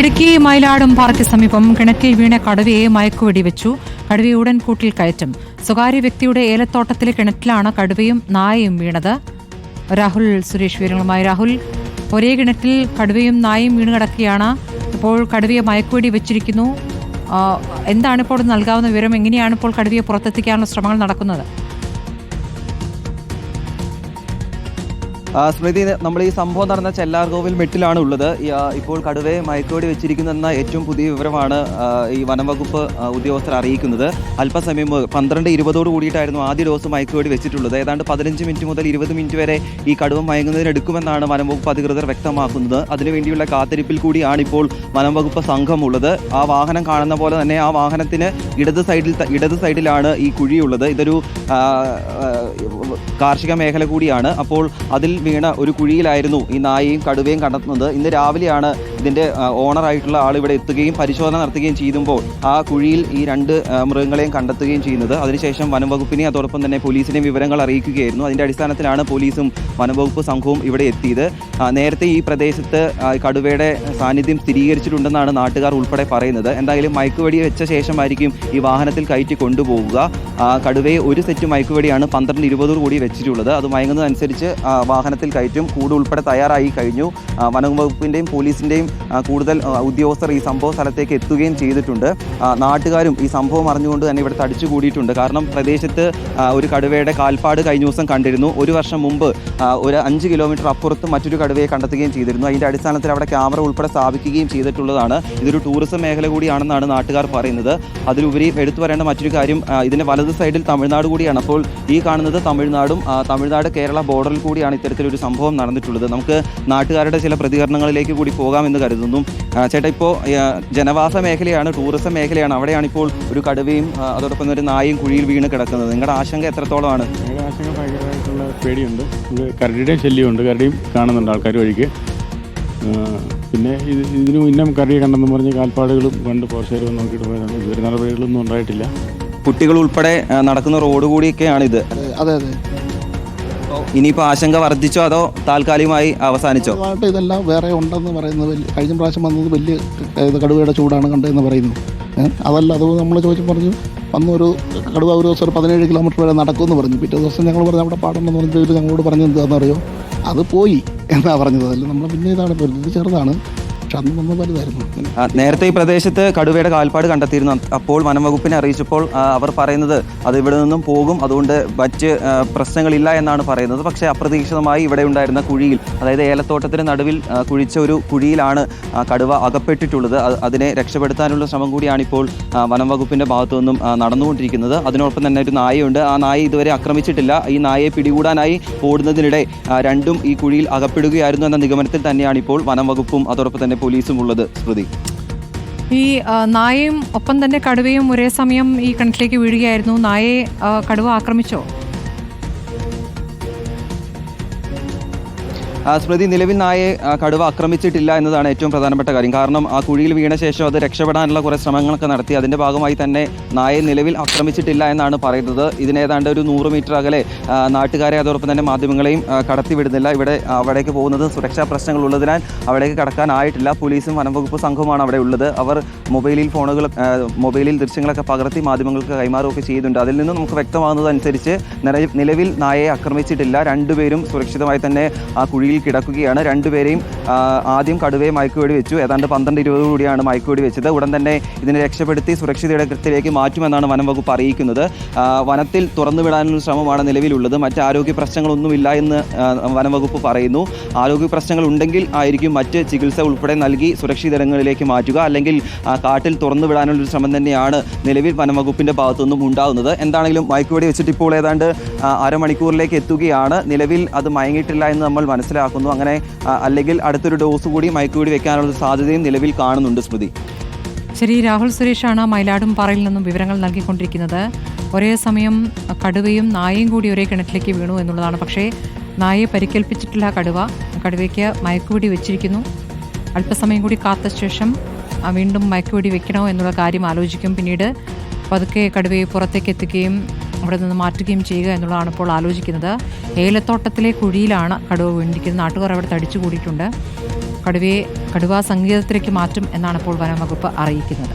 Idukki Mayiladum park സമീപം കിണറ്റിൽ വീണ കടുവയെ മയക്കുവെടി വെച്ചു. കടുവയെ ഉടൻ കൂട്ടിൽ കയറ്റും. സ്വകാര്യ വ്യക്തിയുടെ ഏലത്തോട്ടത്തിലെ കിണറ്റിലാണ് കടുവയും നായയും വീണത്. രാഹുൽ സുരേഷ് വിവരങ്ങളുമായി. രാഹുൽ ഒരേ കിണറ്റിൽ കടുവയും നായയും വീണ് കിടക്കുകയാണ്. ഇപ്പോൾ കടുവയെ മയക്കുവെടി വെച്ചിരിക്കുന്നു. എന്താണ് ഇപ്പോൾ നൽകാവുന്ന വിവരം? എങ്ങനെയാണ് ഇപ്പോൾ കടുവയെ പുറത്തെത്തിക്കാനുള്ള ശ്രമങ്ങൾ നടക്കുന്നത്? സ്മൃതി നമ്മൾ ഈ സംഭവം നടന്ന ചെല്ലാർകോവിൽ മെട്ടിലാണ് ഉള്ളത് ഇപ്പോൾ കടുവയെ വെച്ചിരിക്കുന്നു വെച്ചിരിക്കുന്നെന്ന ഏറ്റവും പുതിയ വിവരമാണ് ഈ വനംവകുപ്പ് ഉദ്യോഗസ്ഥർ അറിയിക്കുന്നത്. അല്പസമയം പന്ത്രണ്ട് ഇരുപതോട് കൂടിയിട്ടായിരുന്നു ആദ്യ ഡോസ് മയക്കോടി വെച്ചിട്ടുള്ളത്. ഏതാണ്ട് പതിനഞ്ച് മിനിറ്റ് മുതൽ ഇരുപത് മിനിറ്റ് വരെ ഈ കടുവ മയങ്ങുന്നതിന് എടുക്കുമെന്നാണ് വനംവകുപ്പ് അധികൃതർ വ്യക്തമാക്കുന്നത്. അതിനുവേണ്ടിയുള്ള കാത്തിരിപ്പിൽ കൂടിയാണ് ഇപ്പോൾ വനംവകുപ്പ് സംഘമുള്ളത്. ആ വാഹനം കാണുന്ന പോലെ തന്നെ ആ വാഹനത്തിന് ഇടത് സൈഡിൽ ഇടത് സൈഡിലാണ് ഈ കുഴിയുള്ളത്. ഇതൊരു കാർഷിക മേഖല കൂടിയാണ്. അപ്പോൾ അതിൽ വീണ ഒരു കുഴിയിലായിരുന്നു ഈ നായയും കടുവയും കണ്ടെത്തുന്നത്. ഇന്ന് രാവിലെയാണ് ഇതിന്റെ ഓണറായിട്ടുള്ള ആൾ ഇവിടെ എത്തുകയും പരിശോധന നടത്തുകയും ചെയ്യുമ്പോൾ ആ കുഴിയിൽ ഈ രണ്ട് മൃഗങ്ങളെയും കണ്ടെത്തുകയും ചെയ്യുന്നത്. അതിനുശേഷം വനംവകുപ്പിനെ അതോടൊപ്പം തന്നെ പോലീസിനെയും വിവരങ്ങൾ അറിയിക്കുകയായിരുന്നു. അതിന്റെ അടിസ്ഥാനത്തിലാണ് പോലീസും വനംവകുപ്പ് സംഘവും ഇവിടെ എത്തിയത്. നേരത്തെ ഈ പ്രദേശത്ത് കടുവയുടെ സാന്നിധ്യം സ്ഥിരീകരിച്ചിട്ടുണ്ടെന്നാണ് നാട്ടുകാർ ഉൾപ്പെടെ പറയുന്നത്. എന്തായാലും മയക്കുവെടി വെച്ച ശേഷമായിരിക്കും ഈ വാഹനത്തിൽ കയറ്റി കൊണ്ടുപോവുക. കടുവയെ ഒരു സെറ്റ് മയക്കുവെടിയാണ് പന്ത്രണ്ട് ഇരുപതോ കൂടി വെച്ചിട്ടുള്ളത്. അത് മയങ്ങുന്നതനുസരിച്ച് വാഹനത്തിൽ കയറ്റും. കൂട് ഉൾപ്പെടെ തയ്യാറായി കഴിഞ്ഞു. വനംവകുപ്പിന്റെയും വനം വകുപ്പിന്റെയും പോലീസിന്റെയും കൂടുതൽ ഉദ്യോഗസ്ഥർ ഈ സംഭവ സ്ഥലത്തേക്ക് എത്തുകയും ചെയ്തിട്ടുണ്ട്. നാട്ടുകാരും ഈ സംഭവം അറിഞ്ഞുകൊണ്ട് തന്നെ ഇവിടെ തടിച്ചു കൂടിയിട്ടുണ്ട് കാരണം പ്രദേശത്ത് ഒരു കടുവയുടെ കാൽപ്പാട് കഴിഞ്ഞ ദിവസം കണ്ടിരുന്നു. ഒരു വർഷം മുമ്പ് ഒരു അഞ്ച് കിലോമീറ്റർ അപ്പുറത്ത് മറ്റൊരു കടുവയെ കണ്ടെത്തുകയും ചെയ്തിരുന്നു. അതിന്റെ അടിസ്ഥാനത്തിൽ അവിടെ ക്യാമറ ഉൾപ്പെടെ സ്ഥാപിക്കുകയും ചെയ്തിട്ടുള്ളതാണ്. ഇതൊരു ടൂറിസം മേഖല കൂടിയാണെന്നാണ് നാട്ടുകാർ പറയുന്നത്. അതിലുപരി എടുത്തു പറയേണ്ട മറ്റൊരു കാര്യം ഇതിന്റെ വലത് സൈഡിൽ തമിഴ്നാട് കൂടിയാണ്. അപ്പോൾ ഈ കാണുന്നത് തമിഴ്നാടും തമിഴ്നാട് കേരള ബോർഡറിൽ കൂടിയാണ് ഇത്തരത്തിലൊരു സംഭവം നടന്നിട്ടുള്ളത്. നമുക്ക് നാട്ടുകാരുടെ ചില പ്രതികരണങ്ങളിലേക്ക് കൂടി പോകാമെന്ന് കരുതുന്നു. ചേട്ടാ ഇപ്പോൾ ജനവാസ മേഖലയാണ് ടൂറിസം മേഖലയാണ്. അവിടെയാണ് ഇപ്പോൾ ഒരു കടുവയും അതോടൊപ്പം തന്നെ ഒരു നായും കുഴിയിൽ വീണ് കിടക്കുന്നത്. നിങ്ങളുടെ ആശങ്ക എത്രത്തോളമാണ്? ആശങ്ക ഭയങ്കരമായിട്ടുള്ള പേടിയുണ്ട്. ഇത് കരടിയുടെയും ശല്യമുണ്ട്. കരടിയും കാണുന്നുണ്ട് ആൾക്കാർ വഴിക്ക്. പിന്നെ ഇത് ഇതിന് മുന്നേ കറി കണ്ടെന്ന് പറഞ്ഞ് കാൽപ്പാടുകളും കണ്ട് പോർച്ചേരും നോക്കിയിട്ട് പോയതാണ്. ഇതുവരെ നടപടികളൊന്നും ഉണ്ടായിട്ടില്ല. കുട്ടികൾ ഉൾപ്പെടെ നടക്കുന്ന റോഡ് കൂടിയൊക്കെയാണ് ഇത് അതെ അതെ. ഇനിയിപ്പോൾ ആശങ്ക വർദ്ധിച്ചോ അതോ താൽക്കാലികമായി അവസാനിച്ചോ? ഇതെല്ലാം വേറെ ഉണ്ടെന്ന് പറയുന്നത് വലിയ കഴിഞ്ഞ പ്രാവശ്യം വന്നത് വലിയ കടുവയുടെ ചൂടാണ് കണ്ടതെന്ന് പറയുന്നു. അതല്ല അത് നമ്മൾ ചോദിച്ചു പറഞ്ഞു വന്നൊരു കടുവ ഒരു ദിവസം ഒരു പതിനേഴ് കിലോമീറ്റർ വരെ നടക്കുമെന്ന് പറഞ്ഞു. പിറ്റേ ദിവസം ഞങ്ങൾ പറഞ്ഞു അവിടെ പാടുണ്ടെന്ന് പറഞ്ഞിട്ട് ഞങ്ങളോട് പറഞ്ഞു എന്താണെന്ന് അറിയോ? അത് പോയി എന്നാ പറഞ്ഞത്. അതല്ല നമ്മൾ പിന്നെ ഇതാണ് ഇത് ചെറുതാണ്. പക്ഷെ വന്ന വലുതായിരുന്നു. നേരത്തെ ഈ പ്രദേശത്ത് കടുവയുടെ കാൽപ്പാട് കണ്ടെത്തിയിരുന്നു. അപ്പോൾ വനംവകുപ്പിനെ അറിയിച്ചപ്പോൾ അവർ പറയുന്നത് അത് ഇവിടെ നിന്നും പോകും അതുകൊണ്ട് മറ്റ് പ്രശ്നങ്ങളില്ല എന്നാണ് പറയുന്നത്. പക്ഷേ അപ്രതീക്ഷിതമായി ഇവിടെ ഉണ്ടായിരുന്ന കുഴിയിൽ അതായത് ഏലത്തോട്ടത്തിന് നടുവിൽ കുഴിച്ച ഒരു കുഴിയിലാണ് കടുവ അകപ്പെട്ടിട്ടുള്ളത്. അത് അതിനെ രക്ഷപ്പെടുത്താനുള്ള ശ്രമം കൂടിയാണ് ഇപ്പോൾ ആ, വനം വകുപ്പിന്റെ ഭാഗത്തു നിന്നും നടന്നുകൊണ്ടിരിക്കുന്നത്. അതിനോടൊപ്പം തന്നെ ഒരു നായയുണ്ട്. ആ നായ ഇതുവരെ ആക്രമിച്ചിട്ടില്ല. ഈ നായയെ പിടികൂടാനായി ഓടുന്നതിനിടെ രണ്ടും ഈ കുഴിയിൽ അകപ്പെടുകയായിരുന്നു എന്ന നിഗമനത്തിൽ തന്നെയാണ് ഇപ്പോൾ വനംവകുപ്പും അതോടൊപ്പം തന്നെ പോലീസും ഉള്ളത് സ്മൃതി? ഈ നായയും ഒപ്പം തന്നെ കടുവയും ഒരേ സമയം ഈ കിണറ്റിലേക്ക് വീഴുകയായിരുന്നു. നായയെ കടുവ ആക്രമിച്ചോ? സ്മൃതി നിലവിൽ നായെ കടുവ ആക്രമിച്ചിട്ടില്ല എന്നതാണ് ഏറ്റവും പ്രധാനപ്പെട്ട കാര്യം. കാരണം ആ കുഴിയിൽ വീണ ശേഷം അത് രക്ഷപ്പെടാനുള്ള കുറേ ശ്രമങ്ങളൊക്കെ നടത്തി. അതിന്റെ ഭാഗമായി തന്നെ നായെ നിലവിൽ ആക്രമിച്ചിട്ടില്ല എന്നാണ് പറയുന്നത്. ഇതിനേതാണ്ട് ഒരു നൂറ് മീറ്റർ അകലെ നാട്ടുകാരെ അതോടൊപ്പം തന്നെ മാധ്യമങ്ങളെയും കടത്തിവിടുന്നില്ല ഇവിടെ അവിടേക്ക് പോകുന്നത് സുരക്ഷാ പ്രശ്നങ്ങൾ ഉള്ളതിനാൽ അവിടേക്ക് കടക്കാനായിട്ടില്ല പോലീസും വനംവകുപ്പ് സംഘവുമാണ് അവിടെ ഉള്ളത്. അവർ മൊബൈലിൽ ഫോണുകൾ മൊബൈലിൽ ദൃശ്യങ്ങളൊക്കെ പകർത്തി മാധ്യമങ്ങൾക്ക് കൈമാറുകയൊക്കെ ചെയ്യുന്നുണ്ട്. അതിൽ നിന്ന് നമുക്ക് വ്യക്തമാകുന്നതനുസരിച്ച് നില- നിലവിൽ നായയെ ആക്രമിച്ചിട്ടില്ല. രണ്ടുപേരും സുരക്ഷിതമായി തന്നെ ആ കുഴിയിൽ കിടക്കുകയാണ്. രണ്ടുപേരെയും ആദ്യം കടുവയെ മയക്കുവേടി വെച്ചു. ഏതാണ്ട് പന്ത്രണ്ട് ഇരുപത് കൂടിയാണ് മയക്കുവേടി വെച്ചത്. ഉടൻ തന്നെ ഇതിനെ രക്ഷപ്പെടുത്തി സുരക്ഷിത ഇടത്തിലേക്ക് മാറ്റുമെന്നാണ് വനം വകുപ്പ് അറിയിക്കുന്നത്. വനത്തിൽ തുറന്നുവിടാനുള്ള ശ്രമമാണ് നിലവിലുള്ളത്. മറ്റ് ആരോഗ്യ പ്രശ്നങ്ങളൊന്നുമില്ല എന്ന് വനം വകുപ്പ് പറയുന്നു. ആരോഗ്യ പ്രശ്നങ്ങൾ ഉണ്ടെങ്കിൽ ആയിരിക്കും മറ്റ് ചികിത്സ ഉൾപ്പെടെ നൽകി സുരക്ഷിതരങ്ങളിലേക്ക് മാറ്റുക. അല്ലെങ്കിൽ കാട്ടിൽ തുറന്നുവിടാനുള്ള ശ്രമം തന്നെയാണ് നിലവിൽ വനം ഭാഗത്തുനിന്നും ഭാഗത്തു ഉണ്ടാകുന്നത്. എന്താണെങ്കിലും മയക്കുവെടി വെച്ചിട്ട് ഇപ്പോൾ ഏതാണ്ട് അരമണിക്കൂറിലേക്ക് എത്തുകയാണ്. നിലവിൽ അത് മയങ്ങിയിട്ടില്ല എന്ന് നമ്മൾ മനസ്സിലാക്കുന്നു. അങ്ങനെ അല്ലെങ്കിൽ അടുത്തൊരു ഡോസ് കൂടി മയക്കുകൂടി വെക്കാനുള്ള സാധ്യതയും നിലവിൽ കാണുന്നുണ്ട് സ്മൃതി. ശരി രാഹുൽ സുരേഷാണ് മയിലാടും പാറയിൽ നിന്നും വിവരങ്ങൾ നൽകിക്കൊണ്ടിരിക്കുന്നത്. ഒരേ സമയം കടുവയും നായയും കൂടി ഒരേ കിണറ്റിലേക്ക് വീണു എന്നുള്ളതാണ്. പക്ഷേ നായയെ പരിക്കേൽപ്പിച്ചിട്ടില്ല കടുവ. കടുവയ്ക്ക് മയക്കുപിടി വെച്ചിരിക്കുന്നു. അല്പസമയം കൂടി കാത്ത ശേഷം വീണ്ടും മയക്കുപിടി വെക്കണോ എന്നുള്ള കാര്യം ആലോചിക്കും. പിന്നീട് പതുക്കെ കടുവയെ പുറത്തേക്ക് എത്തിക്കുകയും അവിടെ നിന്ന് മാറ്റുകയും ചെയ്യുക എന്നുള്ളതാണ് ഇപ്പോൾ ആലോചിക്കുന്നത്. ഏലത്തോട്ടത്തിലെ കുഴിയിലാണ് കടുവ വീണ്ടിരിക്കുന്നത് നാട്ടുകാർ അവിടെ തടിച്ചു കൂടിയിട്ടുണ്ട്. കടുവയെ കടുവാ സംഗീതത്തിലേക്ക് മാറ്റും എന്നാണ് ഇപ്പോൾ വനം വകുപ്പ് അറിയിക്കുന്നത്.